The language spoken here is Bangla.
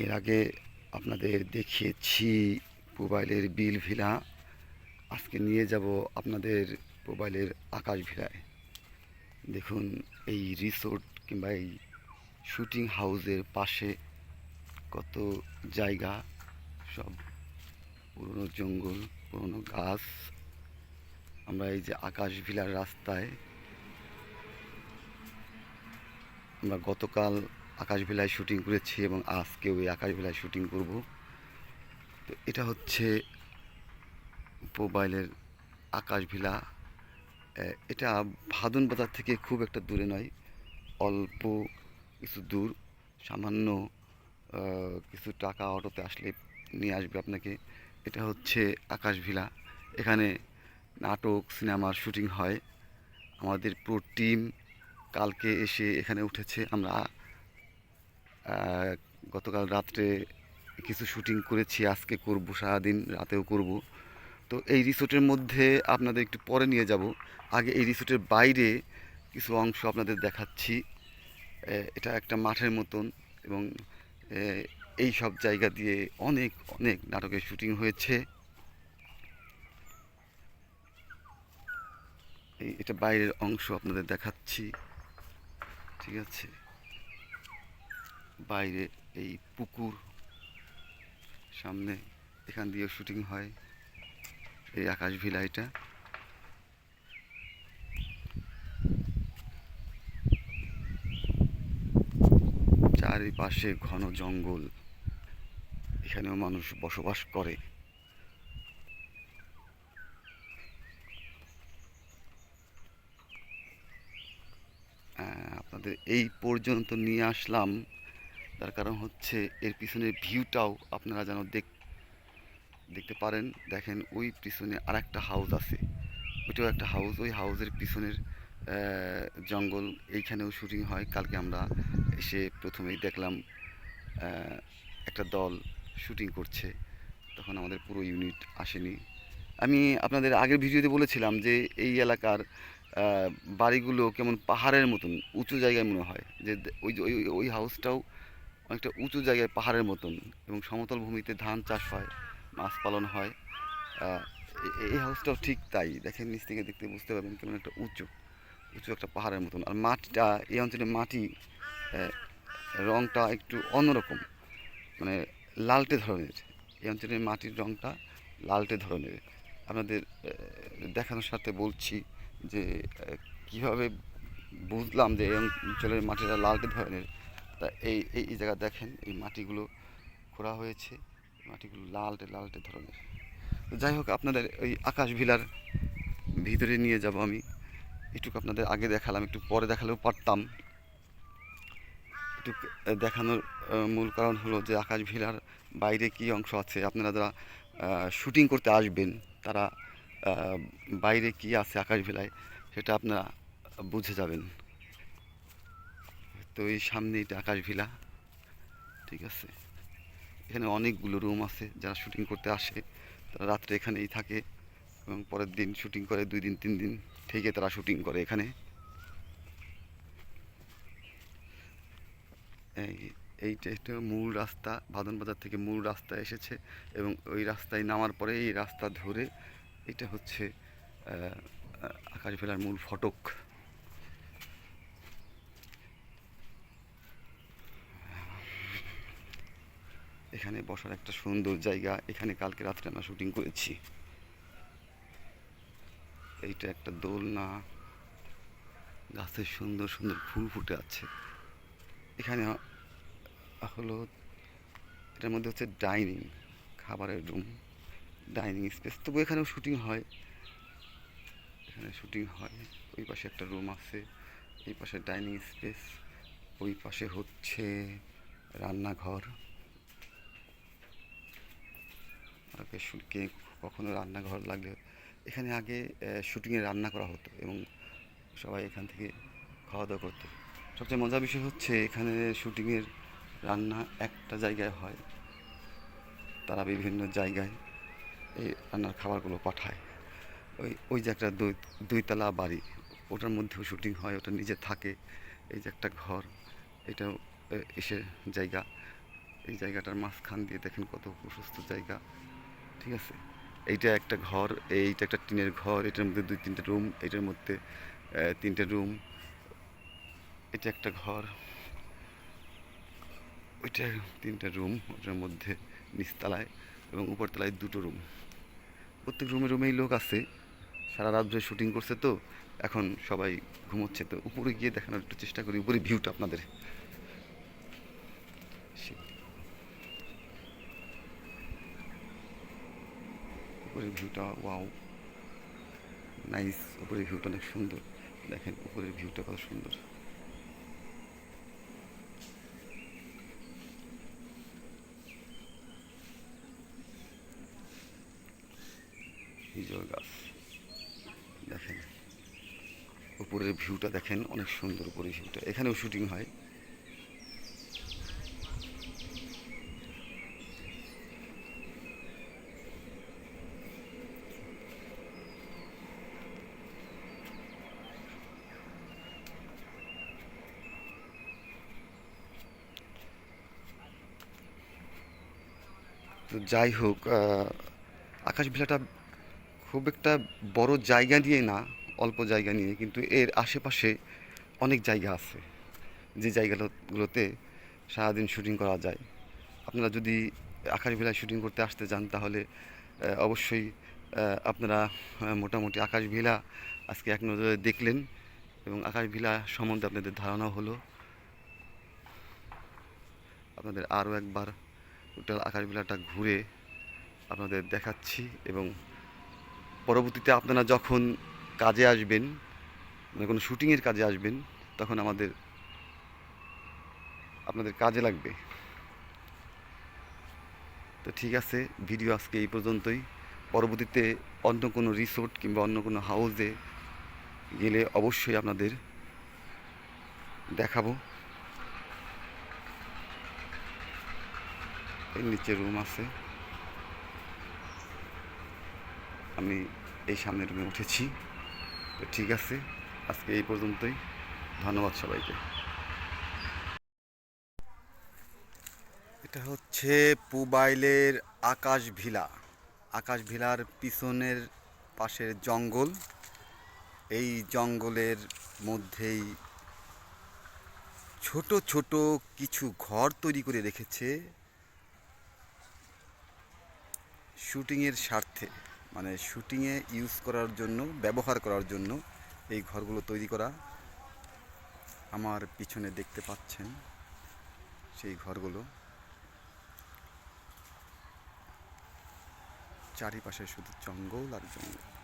এর আগে আপনাদের দেখিয়েছি মোবাইলের বিল ভিলা। আজকে নিয়ে যাব আপনাদের মোবাইলের আকাশ ভিলায়। দেখুন, এই রিসোর্ট কিংবা এই শুটিং হাউসের পাশে কত জায়গা। সব পুরনো জঙ্গল, পুরনো গাছ। আমরা এই যে আকাশ ভিলার রাস্তায় আমরা গতকাল আকাশ ভিলায় শুটিং করেছি এবং আজকে ওই আকাশ ভিলায় শুটিং করব। তো এটা হচ্ছে মোবাইলের আকাশ ভিলা এটা ভাদন বাজার থেকে খুব একটা দূরে নয়, অল্প কিছু দূর। সামান্য কিছু টাকা অটোতে আসলে নিয়ে আসবে আপনাকে। এটা হচ্ছে আকাশ ভিলা এখানে নাটক সিনেমার শুটিং হয়। আমাদের পুরো টিম কালকে এসে এখানে উঠেছে। আমরা গতকাল রাত্রে কিছু শুটিং করেছি, আজকে করব, সারাদিন রাতেও করব। তো এই রিসোর্টের মধ্যে আপনাদের একটু পরে নিয়ে যাব। আগে এই রিসোর্টের বাইরে কিছু অংশ আপনাদের দেখাচ্ছি। এটা একটা মাঠের মতন এবং এই সব জায়গা দিয়ে অনেক অনেক নাটকের শুটিং হয়েছে। এটা বাইরের অংশ আপনাদের দেখাচ্ছি। ঠিক আছে? বাইরে এই পুকুর, সামনে এখান দিয়ে শুটিং হয় এই আকাশ ভিলা এটা চারিপাশে ঘন জঙ্গল, এখানেও মানুষ বসবাস করে। আপনাদের এই পর্যন্ত নিয়ে আসলাম। তার কারণ হচ্ছে এর পিছনের ভিউটাও আপনারা যেন দেখ দেখতে পারেন। দেখেন, ওই পিছনে আর একটা হাউস আছে। ওইটাও একটা হাউস ওই হাউসের পিছনের জঙ্গল। এইখানেও শুটিং হয়। কালকে আমরা এসে প্রথমেই দেখলাম একটা দল শুটিং করছে। তখন আমাদের পুরো ইউনিট আসেনি। আমি আপনাদের আগের ভিডিওতে বলেছিলাম যে এই এলাকার বাড়িগুলো কেমন পাহাড়ের মতন, উঁচু জায়গায় মনে হয়। যে ওই ওই হাউসটাও অনেকটা উঁচু জায়গায় পাহাড়ের মতন এবং সমতল ভূমিতে ধান চাষ হয়, মাছ পালন হয়। এই হাউসটাও ঠিক তাই। দেখেন নিচ থেকে দেখতে বুঝতে পারবেন কেমন একটা উঁচু উঁচু একটা পাহাড়ের মতন। আর মাটিটা এই অঞ্চলের মাটি রংটা একটু অন্যরকম মানে লালটে ধরনের। এই অঞ্চলের মাটির রংটা লালটে ধরনের। আপনাদের দেখানোর সাথে বলছি যে কীভাবে বুঝলাম যে এই অঞ্চলের মাটিটা লালটে ধরনের। তা এই এই জায়গা দেখেন, এই মাটিগুলো খোঁড়া হয়েছে। মাটিগুলো লালটে লালটে ধরনের। যাই হোক, আপনাদের ওই আকাশ ভিলার ভিতরে নিয়ে যাব আমি। একটু আপনাদের আগে দেখালাম, একটু পরে দেখালেও পারতাম। একটু দেখানোর মূল কারণ হলো যে আকাশ ভিলার বাইরে কি অংশ আছে। আপনারা যারা শুটিং করতে আসবেন, তারা বাইরে কি আছে আকাশ ভিলায়, সেটা আপনারা বুঝে যাবেন। তো এই সামনে এটা আকাশ ভিলা। ঠিক আছে। এখানে অনেকগুলো রুম আছে, যারা শুটিং করতে আসে, তারা রাত্রে এখানেই থাকে এবং পরের দিন শুটিং করে, দুই দিন, তিন দিন থেকে তারা শুটিং করে এখানে। এই, এইটা মূল রাস্তা বাজার থেকে মূল রাস্তা এসেছে এবং ওই রাস্তায় নামার পরে এই রাস্তা ধরে এটা হচ্ছে আকাশ ভেলার মূল ফটক। এখানে বসার একটা সুন্দর জায়গা। এখানে কালকে রাত্রে আমরা শুটিং করেছি। এইটা একটা দোলনা। গাছের সুন্দর সুন্দর ফুল ফুটে আছে। এখানে হলো, এটার মধ্যে হচ্ছে ডাইনিং, খাবারের রুম, ডাইনিং স্পেস। তবু এখানেও শুটিং হয়। এখানে শুটিং হয়। ওই পাশে একটা রুম আছে, এই পাশে ডাইনিং স্পেস, ওই পাশে হচ্ছে রান্নাঘর আগে শু- কে কখনো রান্নাঘর লাগলে এখানে আগে শুটিংয়ে রান্না করা হতো এবং সবাই এখান থেকে খাওয়া দাওয়া করতো। সবচেয়ে মজার বিষয় হচ্ছে এখানে শুটিংয়ের রান্না একটা জায়গায় হয়। তারা বিভিন্ন জায়গায় এই রান্নার খাবারগুলো পাঠায়। ওই ওই যে একটা দুই, দুইতলা বাড়ি, ওটার মধ্যেও শুটিং হয়, ওটা নিজে থাকে। এই যে একটা ঘর, এটাও এসে জায়গা। এই জায়গাটার মাঝখান দিয়ে দেখেন কত প্রশস্ত জায়গা। ঠিক আছে? এইটা একটা ঘর, এইটা একটা টিনের ঘর, এটার মধ্যে দুই তিনটে রুম, এটার মধ্যে তিনটে রুম। এটা একটা ঘর, ওইটা তিনটে রুম, ওটার মধ্যে নিচতলায় এবং উপরতলায় দুটো রুম। প্রত্যেক রুমে রুমেই লোক আছে, সারা রাত ধরে শুটিং করছে তো, এখন সবাই ঘুমোচ্ছে। তো উপরে গিয়ে দেখানোর একটু চেষ্টা করি উপরে ভিউটা আপনাদের। উপরের ভিউটা ওয়াও নাইস উপরের ভিউটা অনেক সুন্দর। দেখেন, উপরের ভিউটা কত সুন্দর। গাছ, দেখেন। উপরের ভিউটা দেখেন, অনেক সুন্দর উপরের ভিউটা এখানেও শুটিং হয়। তো যাই হোক আকাশ ভিলাটা খুব একটা বড় জায়গা নিয়ে না, অল্প জায়গা নিয়ে, কিন্তু এর আশেপাশে অনেক জায়গা আছে। যে জায়গাগুলোতে সারাদিন শুটিং করা যায়। আপনারা যদি আকাশ ভিলায় শুটিং করতে আসতে চান, তাহলে অবশ্যই আপনারা মোটামুটি আকাশ ভিলা আজকে এক নজরে দেখলেন এবং আকাশ ভিলা সম্বন্ধে আপনাদের ধারণা হলো। আপনাদের আরও একবার টোটাল আকাশ ভিলাটা ঘুরে আপনাদের দেখাচ্ছি এবং পরবর্তীতে আপনারা যখন কাজে আসবেন মানে কোনো শুটিংয়ের কাজে আসবেন, তখন আমাদের, আপনাদের কাজে লাগবে। তো ঠিক আছে, ভিডিও আজকে এই পর্যন্তই। পরবর্তীতে অন্য কোনো রিসোর্ট কিংবা অন্য কোনো হাউসে গেলে অবশ্যই আপনাদের দেখাবো। এর নিচে রুম আছে। আমি এই সামনের রুমে উঠেছি। তো ঠিক আছে, আজকে এই পর্যন্তই। ধন্যবাদ সবাইকে। এটা হচ্ছে পুবাইলের আকাশ ভিলা। আকাশ ভিলার পিছনের পাশের জঙ্গল। এই জঙ্গলের মধ্যেই ছোট ছোট কিছু ঘর তৈরি করে রেখেছে শুটিংয়ের স্বার্থে মানে শুটিংয়ে ইউজ করার জন্য, ব্যবহার করার জন্য এই ঘরগুলো তৈরি করা আমার পিছনে দেখতে পাচ্ছেন সেই ঘরগুলো। চারিপাশে শুধু জঙ্গল আর জঙ্গল।